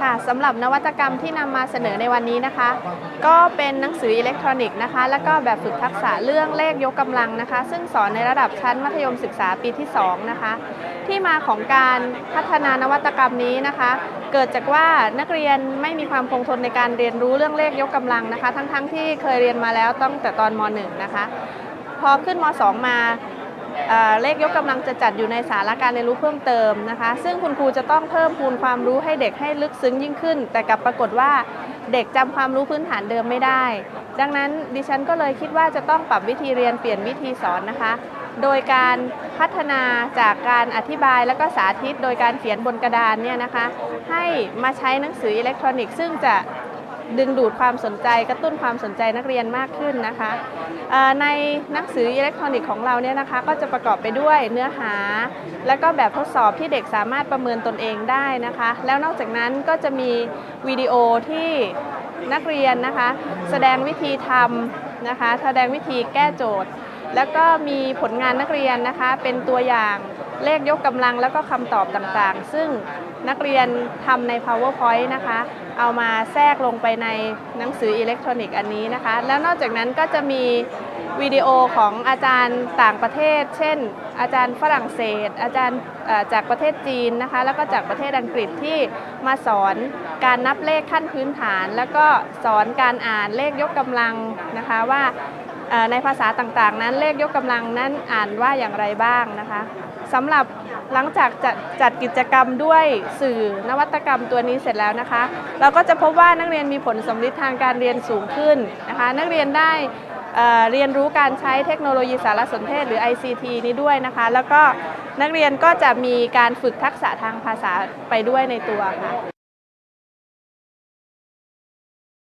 ค่ะสำหรับนวัตกรรมที่นำมาเสนอในวันนี้นะคะ ก็เป็นหนังสืออิเล็กทรอนิกส์นะคะ แล้วก็แบบฝึกทักษะเรื่องเลขยกกำลังนะคะ ซึ่งสอนในระดับชั้นมัธยมศึกษาปีที่ 2 นะคะ ที่มาของการพัฒนานวัตกรรมนี้นะคะ เกิดจากว่านักเรียนไม่มีความคงทนในการเรียนรู้เรื่องเลขยกกำลังนะคะ ทั้งๆที่เคยเรียนมาแล้วตั้งแต่ตอนม .1 นะคะพอขึ้นม .2 มา เเลขยกกำลังจะจัดอยู่ในสาระการเรียนรู้เพิ่มเติมนะคะ ซึ่งคุณครูจะต้องเพิ่มพูนความรู้ให้เด็กให้ลึกซึ้งยิ่งขึ้น แต่กลับปรากฏว่าเด็กจำความรู้พื้นฐานเดิมไม่ได้ ดังนั้นดิฉันก็เลยคิดว่าจะต้องปรับวิธีเรียนเปลี่ยนวิธีสอนนะคะ โดยการพัฒนาจากการอธิบายแล้วก็สาธิต โดยการเขียนบนกระดานเนี่ยนะคะ ให้มาใช้หนังสืออิเล็กทรอนิกส์ซึ่งจะ ดึงดูดความสนใจกระตุ้นความสนใจนักเรียนมากขึ้นนะคะในหนังสืออิเล็กทรอนิกส์ของเราเนี่ยนะคะก็จะประกอบไปด้วยเนื้อหา และก็แบบทดสอบที่เด็กสามารถประเมินตนเองได้นะคะ แล้วนอกจากนั้นก็จะมีวิดีโอที่นักเรียนนะคะ แสดงวิธีทำนะคะ แสดงวิธีแก้โจทย์ แล้วก็มีผลงานนักเรียนนะคะเป็นตัวอย่าง เลขยกกำลังแล้วก็คำตอบต่างๆ ซึ่งนักเรียนทำใน powerpoint นะคะ เอามาแทรกลงไปในหนังสืออิเล็กทรอนิกส์อันนี้นะคะ แล้วนอกจากนั้นก็จะมีวิดีโอของอาจารย์ต่างประเทศ เช่น อาจารย์ฝรั่งเศส อาจารย์จากประเทศจีนนะคะ แล้วก็จากประเทศอังกฤษที่มาสอนการนับเลขขั้นพื้นฐาน แล้วก็สอนการอ่านเลขยกกำลังนะคะว่า ในภาษาต่างๆ นั้นเลขยกกำลังนั้นอ่านว่าอย่างไรบ้างนะคะสำหรับหลังจากจัดจัดกิจกรรมด้วยสื่อนวัตกรรมตัวนี้เสร็จแล้วนะคะ เราก็จะพบว่านักเรียนมีผลสำลิดทางการเรียนสูงขึ้นนะคะ นักเรียนได้เเรียนรู้การใช้เทคโนโลยีสารสนเทศหรือ ICT นี้ด้วยนะคะ แล้วก็นักเรียนก็จะมีการฝึกทักษะทางภาษาไปด้วยในตัวค่ะ